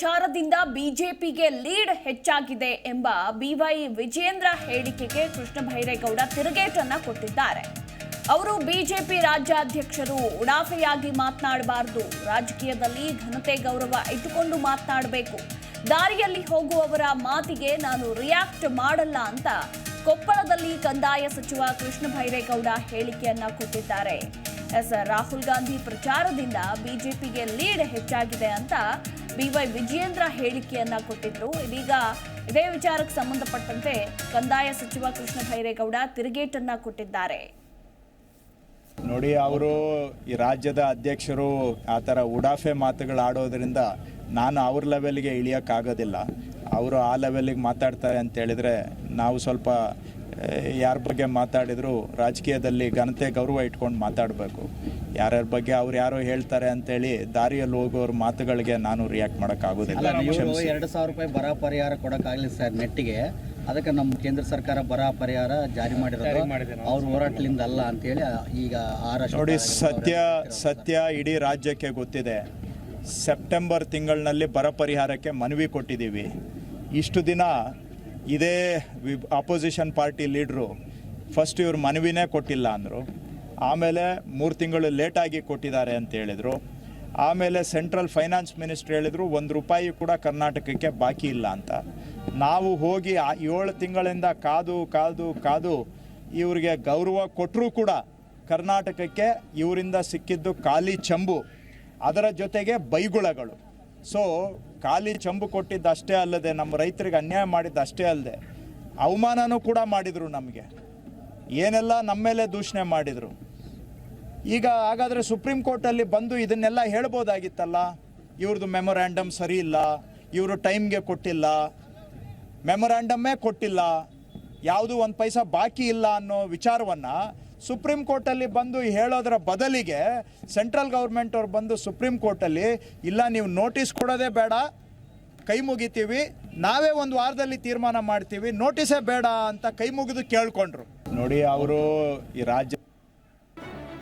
ಪ್ರಚಾರದಿಂದ ಬಿಜೆಪಿಗೆ ಲೀಡ್ ಹೆಚ್ಚಾಗಿದೆ ಎಂಬ ಬಿವೈ ವಿಜೇಂದ್ರ ಹೇಳಿಕೆಗೆ ಕೃಷ್ಣ ಬೈರೇಗೌಡ ತಿರುಗೇಟನ್ನ ಕೊಟ್ಟಿದ್ದಾರೆ. ಅವರು ಬಿಜೆಪಿ ರಾಜ್ಯಾಧ್ಯಕ್ಷರು, ಉಡಾಫೆಯಾಗಿ ಮಾತನಾಡಬಾರದು, ರಾಜಕೀಯದಲ್ಲಿ ಘನತೆ ಗೌರವ ಇಟ್ಟುಕೊಂಡು ಮಾತನಾಡಬೇಕು, ದಾರಿಯಲ್ಲಿ ಹೋಗುವವರ ಮಾತಿಗೆ ನಾನು ರಿಯಾಕ್ಟ್ ಮಾಡಲ್ಲ ಅಂತ ಕೊಪ್ಪಳದಲ್ಲಿ ಕಂದಾಯ ಸಚಿವ ಕೃಷ್ಣ ಬೈರೇಗೌಡ ಹೇಳಿಕೆಯನ್ನ ಕೊಟ್ಟಿದ್ದಾರೆ. ಎಸ್. ರಾಹುಲ್ ಗಾಂಧಿ ಪ್ರಚಾರದಿಂದ ಬಿಜೆಪಿಗೆ ಲೀಡ್ ಹೆಚ್ಚಾಗಿದೆ ಅಂತ ಬಿವೈ ವಿಜಯೇಂದ್ರ ಹೇಳಿಕೆಯನ್ನ ಕೊಟ್ಟಿದ್ರು. ಇದೀಗ ಇದೇ ವಿಚಾರಕ್ಕೆ ಸಂಬಂಧಪಟ್ಟಂತೆ ಕಂದಾಯ ಸಚಿವ ಕೃಷ್ಣ ಬೈರೇಗೌಡ ತಿರುಗೇಟನ್ನ ಕೊಟ್ಟಿದ್ದಾರೆ. ನೋಡಿ, ಅವರು ಈ ರಾಜ್ಯದ ಅಧ್ಯಕ್ಷರು ಆ ಥರ ಉಡಾಫೆ ಮಾತುಗಳು ಆಡೋದ್ರಿಂದ ನಾನು ಅವ್ರ ಲೆವೆಲ್ಗೆ ಇಳಿಯೋಕ್ಕಾಗೋದಿಲ್ಲ. ಅವರು ಆ ಲೆವೆಲ್ಗೆ ಮಾತಾಡ್ತಾರೆ ಅಂತ ಹೇಳಿದರೆ ನಾವು ಸ್ವಲ್ಪ ಯಾರ ಬಗ್ಗೆ ಮಾತಾಡಿದರೂ ರಾಜಕೀಯದಲ್ಲಿ ಘನತೆ ಗೌರವ ಇಟ್ಕೊಂಡು ಮಾತಾಡಬೇಕು. ಯಾರ್ಯಾರ ಬಗ್ಗೆ ಅವ್ರು ಯಾರೋ ಹೇಳ್ತಾರೆ ಅಂತೇಳಿ ದಾರಿಯಲ್ಲಿ ಹೋಗೋರ ಮಾತುಗಳಿಗೆ ನಾನು ರಿಯಾಕ್ಟ್ ಮಾಡೋಕ್ಕಾಗೋದಿಲ್ಲ. ಎರಡು ಸಾವಿರ ರೂಪಾಯಿ ಬರ ಪರಿಹಾರ ಕೊಡೋಕ್ಕಾಗಲಿ ಸರ್ ನೆಟ್ಟಿಗೆ. ಅದಕ್ಕೆ ನಮ್ಮ ಕೇಂದ್ರ ಸರ್ಕಾರ ಬರ ಪರಿಹಾರ ಜಾರಿ ಮಾಡಿರೋದು. ಅವ್ರ ಹೋರಾಟದಿಂದ ಅಲ್ಲ ಅಂತೇಳಿ ಈಗ ನೋಡಿ ಸತ್ಯ ಸತ್ಯ ಇಡೀ ರಾಜ್ಯಕ್ಕೆ ಗೊತ್ತಿದೆ. ಸೆಪ್ಟೆಂಬರ್ ತಿಂಗಳಿನಲ್ಲಿ ಬರ ಪರಿಹಾರಕ್ಕೆ ಮನವಿ ಕೊಟ್ಟಿದ್ದೀವಿ. ಇಷ್ಟು ದಿನ ಇದೇ ಅಪೋಸಿಷನ್ ಪಾರ್ಟಿ ಲೀಡ್ರು ಫಸ್ಟ್ ಇವ್ರ ಮನವಿನೇ ಕೊಟ್ಟಿಲ್ಲ ಅಂದರು. ಆಮೇಲೆ ಮೂರು ತಿಂಗಳು ಲೇಟಾಗಿ ಕೊಟ್ಟಿದ್ದಾರೆ ಅಂತ ಹೇಳಿದರು. ಆಮೇಲೆ ಸೆಂಟ್ರಲ್ ಫೈನಾನ್ಸ್ ಮಿನಿಸ್ಟ್ರ್ ಹೇಳಿದರು, ಒಂದು ರೂಪಾಯಿ ಕೂಡ ಕರ್ನಾಟಕಕ್ಕೆ ಬಾಕಿ ಇಲ್ಲ ಅಂತ. ನಾವು ಹೋಗಿ ಆ ಏಳು ತಿಂಗಳಿಂದ ಕಾದು ಕಾದು ಕಾದು ಇವರಿಗೆ ಗೌರವ ಕೊಟ್ಟರೂ ಕೂಡ ಕರ್ನಾಟಕಕ್ಕೆ ಇವರಿಂದ ಸಿಕ್ಕಿದ್ದು ಖಾಲಿ ಚಂಬು, ಅದರ ಜೊತೆಗೆ ಬೈಗುಳಗಳು. ಸೊ ಖಾಲಿ ಚಂಬು ಕೊಟ್ಟಿದ್ದಷ್ಟೇ ಅಲ್ಲದೆ, ನಮ್ಮ ರೈತರಿಗೆ ಅನ್ಯಾಯ ಮಾಡಿದ್ದು ಅಷ್ಟೇ ಅಲ್ಲದೆ, ಅವಮಾನನೂ ಕೂಡ ಮಾಡಿದರು ನಮಗೆ. ಏನೆಲ್ಲ ನಮ್ಮ ಮೇಲೆ ದೂಷಣೆ ಮಾಡಿದರು. ಈಗ ಹಾಗಾದರೆ ಸುಪ್ರೀಂ ಕೋರ್ಟಲ್ಲಿ ಬಂದು ಇದನ್ನೆಲ್ಲ ಹೇಳ್ಬೋದಾಗಿತ್ತಲ್ಲ? ಇವ್ರದ್ದು ಮೆಮೊರ್ಯಾಂಡಮ್ ಸರಿ ಇಲ್ಲ, ಇವರು ಟೈಮ್ಗೆ ಕೊಟ್ಟಿಲ್ಲ ಮೆಮೊರ್ಯಾಂಡಮ್ಮೇ ಕೊಟ್ಟಿಲ್ಲ, ಯಾವುದು ಒಂದು ಪೈಸಾ ಬಾಕಿ ಇಲ್ಲ ಅನ್ನೋ ವಿಚಾರವನ್ನು ಸುಪ್ರೀಂ ಕೋರ್ಟಲ್ಲಿ ಬಂದು ಹೇಳೋದರ ಬದಲಿಗೆ ಸೆಂಟ್ರಲ್ ಗೌರ್ಮೆಂಟ್ ಅವ್ರು ಬಂದು ಸುಪ್ರೀಂ ಕೋರ್ಟಲ್ಲಿ ಇಲ್ಲ ನೀವು ನೋಟಿಸ್ ಕೊಡೋದೇ ಬೇಡ, ಕೈ ಮುಗಿತೀವಿ, ನಾವೇ ಒಂದು ವಾರದಲ್ಲಿ ತೀರ್ಮಾನ ಮಾಡ್ತೀವಿ ನೋಟಿಸೇ ಬೇಡ ಅಂತ ಕೈ ಮುಗಿದು ಕೇಳ್ಕೊಂಡ್ರು. ನೋಡಿ, ಅವರು ಈ ರಾಜ್ಯ